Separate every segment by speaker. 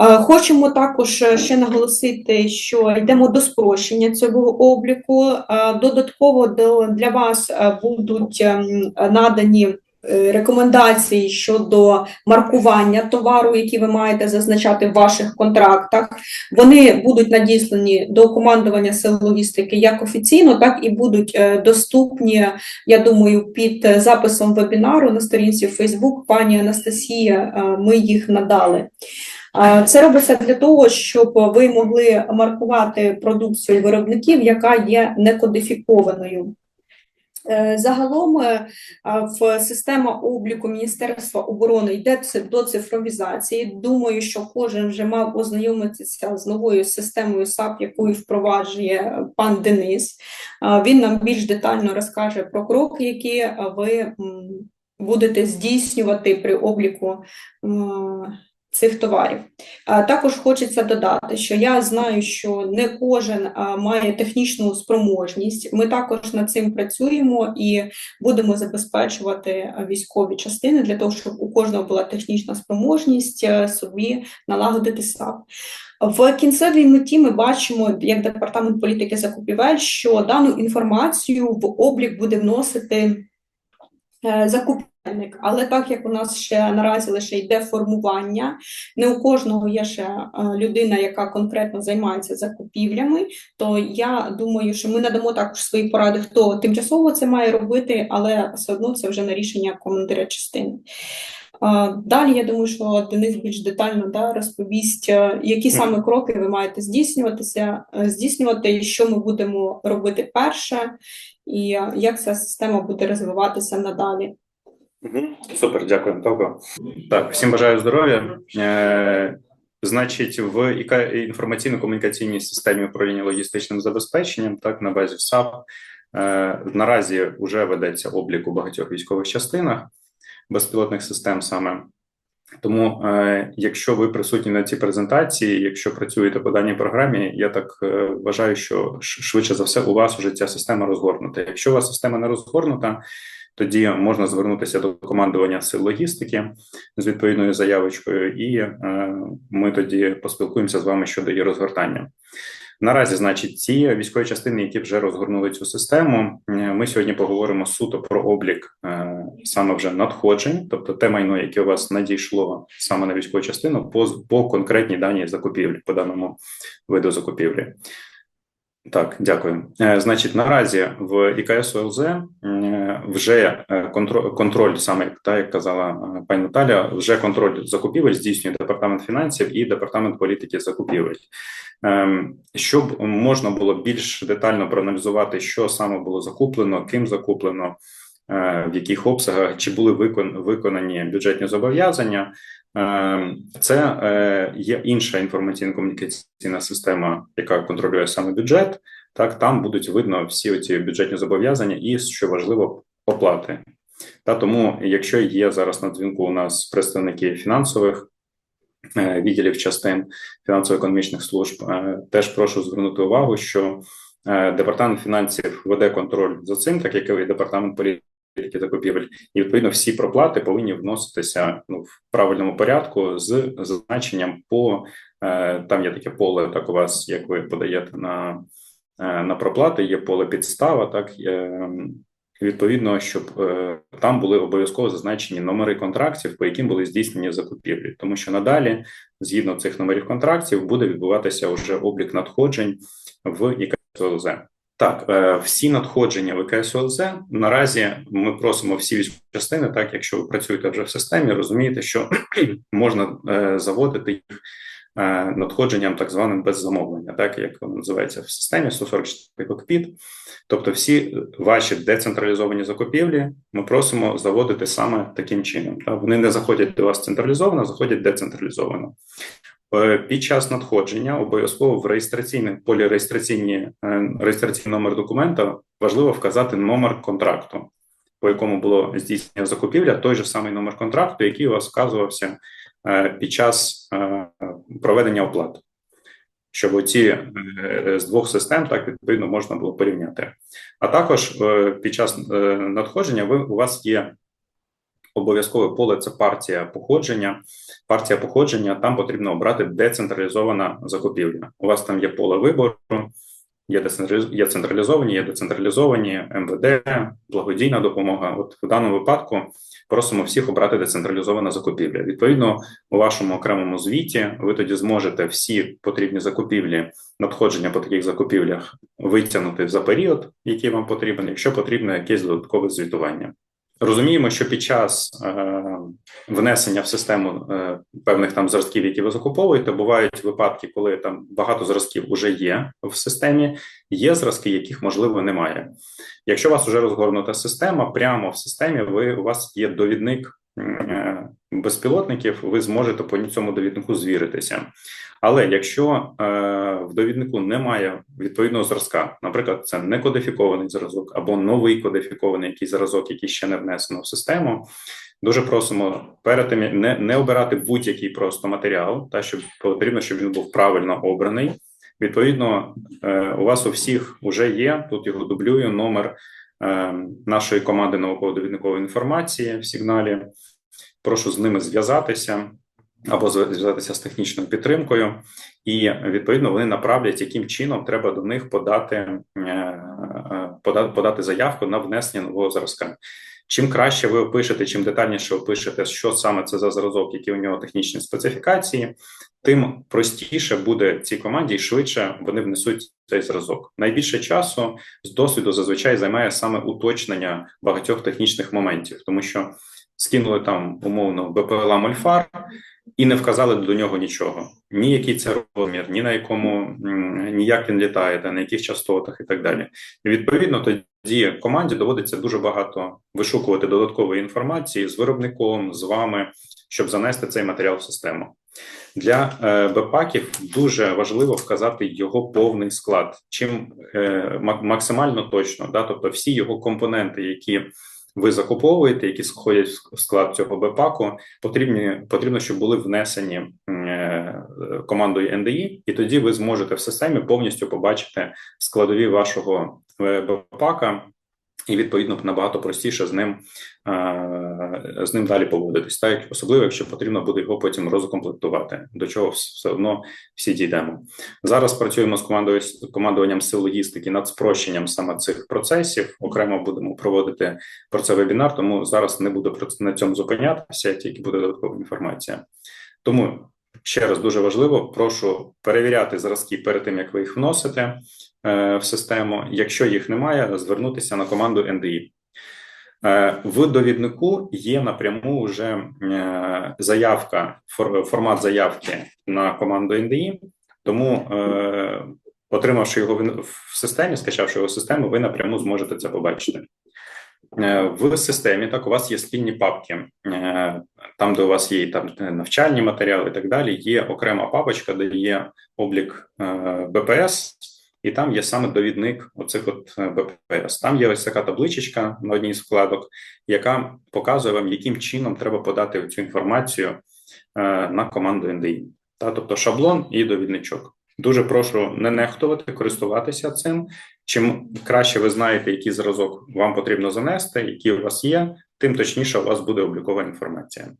Speaker 1: Е, Хочемо також е, ще наголосити, що йдемо до спрощення цього обліку. Е, Додатково для вас будуть ем, надані рекомендації щодо маркування товару, які ви маєте зазначати в ваших контрактах. Вони будуть надіслані до командування сил логістики як офіційно, так і будуть доступні, я думаю, під записом вебінару на сторінці Facebook пані Анастасія. Ми їх надали. Це робиться для того, щоб ви могли маркувати продукцію виробників, яка є некодифікованою. Е, Загалом е, в система обліку Міністерства оборони йде до цифровізації. Думаю, що кожен вже мав ознайомитися з новою системою САП, яку впроваджує пан Денис. Він нам більш детально розкаже про кроки, які ви будете здійснювати при обліку цих товарів. Також хочеться додати, що я знаю, що не кожен має технічну спроможність. Ми також над цим працюємо і будемо забезпечувати військові частини для того, щоб у кожного була технічна спроможність е, собі налагодити САП. В кінцевій меті ми бачимо, як департамент політики закупівель, що дану інформацію в облік буде вносити е, закупівельник. Але так як у нас ще наразі лише йде формування, не у кожного є ще е, людина, яка конкретно займається закупівлями, то я думаю, що ми надамо також свої поради, хто тимчасово це має робити, але все одно це вже на рішення командира частини. Е, Далі я думаю, що Денис більш детально да, розповість, е, які саме кроки ви маєте здійснюватися, здійснювати, що ми будемо робити перше, і як ця система буде розвиватися надалі.
Speaker 2: Мгм. Супер, дякую, Наталко. Так, всім бажаю здоров'я. Е, значить, в ІК інформаційно-комунікаційній системі управління логістичним забезпеченням, так, на базі САП, е, наразі вже ведеться облік у багатьох військових частинах безпілотних систем саме. Тому, е, якщо ви присутні на цій презентації, якщо працюєте по даній програмі, я так е, вважаю, що швидше за все у вас вже ця система розгорнута. Якщо у вас система не розгорнута, тоді можна звернутися до командування сил логістики з відповідною заявочкою, і е, ми тоді поспілкуємося з вами щодо її розгортання. Наразі, значить, ці військові частини, які вже розгорнули цю систему, е, ми сьогодні поговоримо суто про облік е, саме вже надходжень, тобто те майно, яке у вас надійшло саме на військову частину, по, по конкретній даній закупівлі, по даному виду закупівлі. Так, дякую. Е, Значить, наразі в ІКС ОЛЗ е, вже е, контроль, контроль саме та як казала пані Наталя, вже контроль закупівель здійснює департамент фінансів і департамент політики закупівель. Ем, Щоб можна було більш детально проаналізувати, що саме було закуплено, ким закуплено, в яких обсягах, чи були виконані бюджетні зобов'язання. Ем, Це е, є інша інформаційно-комунікаційна система, яка контролює саме бюджет. Так, там будуть видно всі ці бюджетні зобов'язання і, що важливо, оплати. Та тому, якщо є зараз на дзвінку у нас представники фінансових е, відділів частин фінансово-економічних служб, е, теж прошу звернути увагу, що е, департамент фінансів веде контроль за цим, так як і департамент політики закупівель, і відповідно всі проплати повинні вноситися ну, в правильному порядку з зазначенням по е, там є таке поле, так у вас, як ви подаєте на, е, на проплати, є поле підстава, так е, відповідно, щоб там були обов'язково зазначені номери контрактів, по яким були здійснені закупівлі, тому що надалі, згідно цих номерів контрактів, буде відбуватися вже облік надходжень в ІКСОЛЗ. Так, е, всі надходження в ІКСОЛЗ наразі ми просимо всі військові частини, так якщо ви працюєте вже в системі, розумієте, що можна е, заводити їх е, надходженням так званим без замовлення, так як воно називається в системі 144 кокпіт. Тобто, всі ваші децентралізовані закупівлі ми просимо заводити саме таким чином. Так? Вони не заходять до вас централізовано, заходять децентралізовано. Е, Під час надходження обов'язково в реєстраційній полі реєстраційні е, реєстраційний номер документа важливо вказати номер контракту, по якому було здійснення закупівля, той же самий номер контракту, який у вас вказувався е, під час проведення оплат. Щоб оці з двох систем так відповідно можна було порівняти. А також під час надходження ви у вас є обов'язкове поле це партія походження. Партія походження там потрібно обрати децентралізована закупівля. У вас там є поле вибору, є є централізовані, є децентралізовані, МВД, благодійна допомога. От в даному випадку просимо всіх обрати децентралізована закупівля. Відповідно, у вашому окремому звіті ви тоді зможете всі потрібні закупівлі, надходження по таких закупівлях витягнути за період, який вам потрібен, якщо потрібно якесь додаткове звітування. Розуміємо, що під час е, внесення в систему е, певних там зразків, які ви закуповуєте, бувають випадки, коли там багато зразків вже є в системі, є зразки, яких можливо немає. Якщо у вас вже розгорнута система, прямо в системі ви у вас є довідник е, безпілотників, ви зможете по цьому довіднику звіритися. Але якщо е, в довіднику немає відповідного зразка, наприклад, це не кодифікований зразок або новий кодифікований якийсь зразок, який ще не внесено в систему. Дуже просимо перед тим не, не обирати будь-який просто матеріал, та щоб потрібно, щоб він був правильно обраний. Відповідно, е, у вас у всіх вже є. Тут його дублюю номер е, нашої команди науково-довідникової інформації в сигналі. Прошу з ними зв'язатися або зв'язатися з технічною підтримкою, і відповідно вони направлять, яким чином треба до них подати, е, е, подати, заявку на внесення нового зразка. Чим краще ви опишете, чим детальніше опишете, що саме це за зразок, які у нього технічні специфікації, тим простіше буде цій команді і швидше вони внесуть цей зразок. Найбільше часу з досвіду зазвичай займає саме уточнення багатьох технічних моментів, тому що скинули там умовно БПЛА Мольфар і не вказали до нього нічого. Ні, який це розмір, ні на якому ні як він літає, та на яких частотах і так далі. Відповідно тоді команді доводиться дуже багато вишукувати додаткової інформації з виробником, з вами, щоб занести цей матеріал в систему. Для е, дуже важливо вказати його повний склад, чим е, максимально точно, да, тобто всі його компоненти, які ви закуповуєте, які сходять в склад цього бепаку, потрібні потрібно, щоб були внесені е, командою НДІ, і тоді ви зможете в системі повністю побачити складові вашого е, бепака. І відповідно набагато простіше з ним е, з ним далі поводитись, так особливо, якщо потрібно буде його потім розкомплектувати, до чого все одно всі дійдемо. Зараз працюємо з командою командуванням сил логістики над спрощенням саме цих процесів. Окремо будемо проводити про це вебінар, тому зараз не буду на цьому зупинятися, тільки буде додаткова інформація. Тому ще раз дуже важливо, прошу перевіряти зразки перед тим, як ви їх вносите в систему. Якщо їх немає, звернутися на команду NDI. Е, В довіднику є напряму вже е, заявка, фор- формат заявки на команду NDI, тому, е, отримавши його в системі, скачавши його в систему, ви напряму зможете це побачити. Е, В системі так у вас є спільні папки, е, там, де у вас є там е, навчальні матеріали і так далі. Є окрема папочка, де є облік е, БПС, і там є саме довідник оцих от е, БПС. Там є ось така табличечка на одній з вкладок, яка показує вам, яким чином треба подати цю інформацію е, на команду NDI. Та, тобто шаблон і довідничок. Дуже прошу не нехтувати, користуватися цим. Чим краще ви знаєте, який зразок вам потрібно занести, які у вас є, тим точніше у вас буде облікова інформація.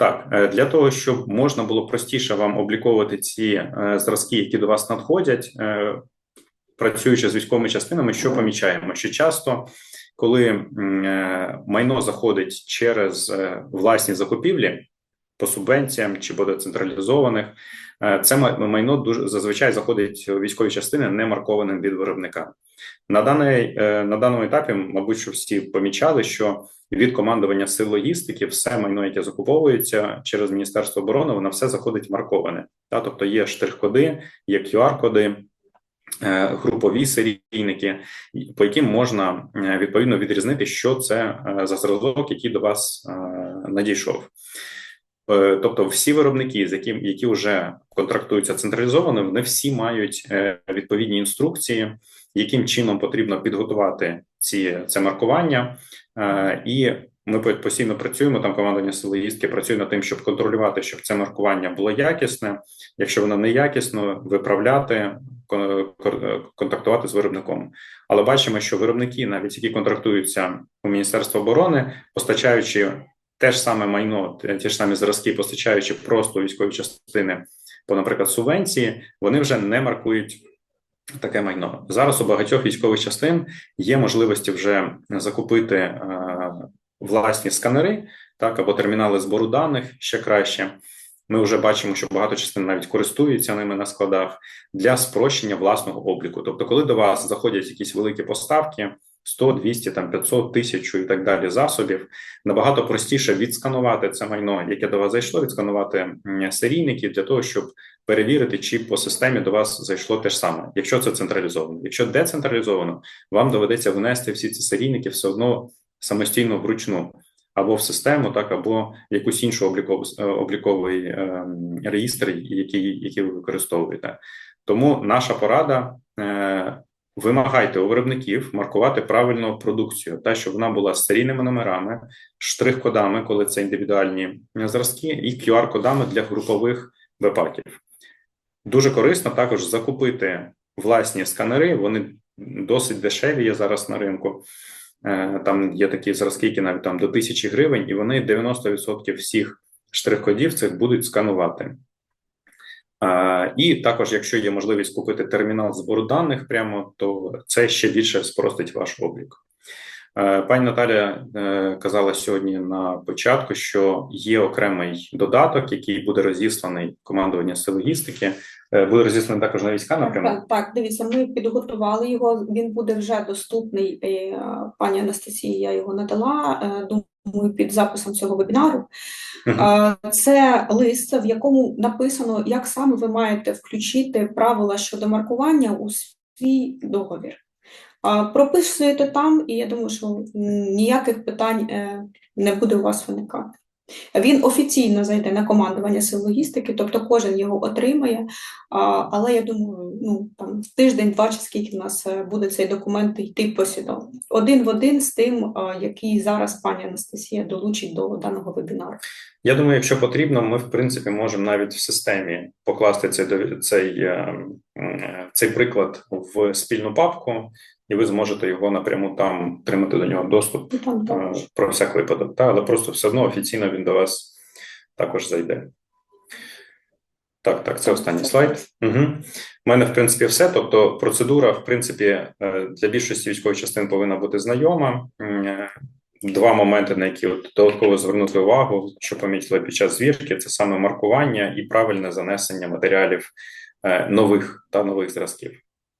Speaker 2: Так, е, для того, щоб можна було простіше вам обліковувати ці е, зразки, які до вас надходять, е, працюючи з військовими частинами, що помічаємо? Що часто, коли майно заходить через власні закупівлі по субвенціям чи по децентралізованих, це май- майно дуже зазвичай заходить у військові частини не маркованим від виробника. На даний е, на даному етапі, мабуть, що всі помічали, що від командування сил логістики все майно, яке закуповується через Міністерство оборони, воно все заходить марковане. Та тобто є штрих-коди, є QR-коди, е, групові серійники, по яким можна е, відповідно відрізнити, що це за зразок, який до вас надійшов. Е, Тобто, всі виробники, з яким які вже контрактуються централізовано, вони всі мають е, відповідні інструкції, яким чином потрібно підготувати ці це маркування, Е, і ми постійно працюємо. Там командування сили їстки працює над тим, щоб контролювати, щоб це маркування було якісне. Якщо воно не якісно, виправляти, кон- контактувати з виробником. Але бачимо, що виробники, навіть які контрактуються у Міністерство оборони, постачаючи те ж саме майно, ті ж самі зразки, постачаючи просто військові частини по, наприклад, субвенції, вони вже не маркують таке майно. Зараз у багатьох військових частин є можливості вже закупити е, власні сканери, так або термінали збору даних ще краще. Ми вже бачимо, що багато частин навіть користуються ними на складах для спрощення власного обліку. Тобто, коли до вас заходять якісь великі поставки, 100, 200, там 500, 1000 і так далі засобів, набагато простіше відсканувати це майно, яке до вас зайшло, відсканувати серійники для того, щоб перевірити, чи по системі до вас зайшло те ж саме, якщо це централізовано. Якщо децентралізовано, вам доведеться внести всі ці серійники все одно самостійно вручну. Або в систему, так, або якусь іншу облікову е, обліковий е, реєстр, який, який ви використовуєте. Тому наша порада е, вимагайте у виробників маркувати правильно продукцію, та щоб вона була з серійними номерами, штрих-кодами, коли це індивідуальні зразки, і QR-кодами для групових випадків. Дуже корисно також закупити власні сканери. Вони досить дешеві є зараз на ринку. Е, Там є такі зразки, які навіть там до тисячі гривень, і вони 90% всіх штрих-кодів цих будуть сканувати. І також, якщо є можливість купити термінал збору даних прямо, то це ще більше спростить ваш облік. Е, Пані Наталя е, казала сьогодні на початку, що є окремий додаток, який буде розісланий командування сил логістики. Е, Буде розісланий також на війська напряму.
Speaker 1: Так, так, дивіться, ми підготували його. Він буде вже доступний. е, Пані Анастасії, я його надала. Думаю, під записом цього вебінару. Це лист, в якому написано, як саме ви маєте включити правила щодо маркування у свій договір. Прописуєте там, і я думаю, що ніяких питань е, не буде у вас виникати. Він офіційно зайде на командування сил логістики, тобто кожен його отримає. Але я думаю, ну там тиждень-два чи скільки в нас е, буде цей документ йти послідовно. Один в один з тим, який зараз пані Анастасія долучить до даного вебінару.
Speaker 2: Я думаю, якщо потрібно, ми в принципі можемо навіть в системі покласти цей цей, е, цей приклад в спільну папку, і ви зможете його напряму там отримати до нього доступ
Speaker 1: Ну, там
Speaker 2: е, про всяк випадок. Та, але просто все одно офіційно він до вас також зайде. Так, так, це останній слайд. Угу. У мене, в принципі, все. Тобто, процедура, в принципі, е, для більшості військових частин повинна бути знайома. Е, Два моменти, на які от додатково звернути увагу, що помітили під час звірки, це саме маркування і правильне занесення матеріалів нових та нових зразків.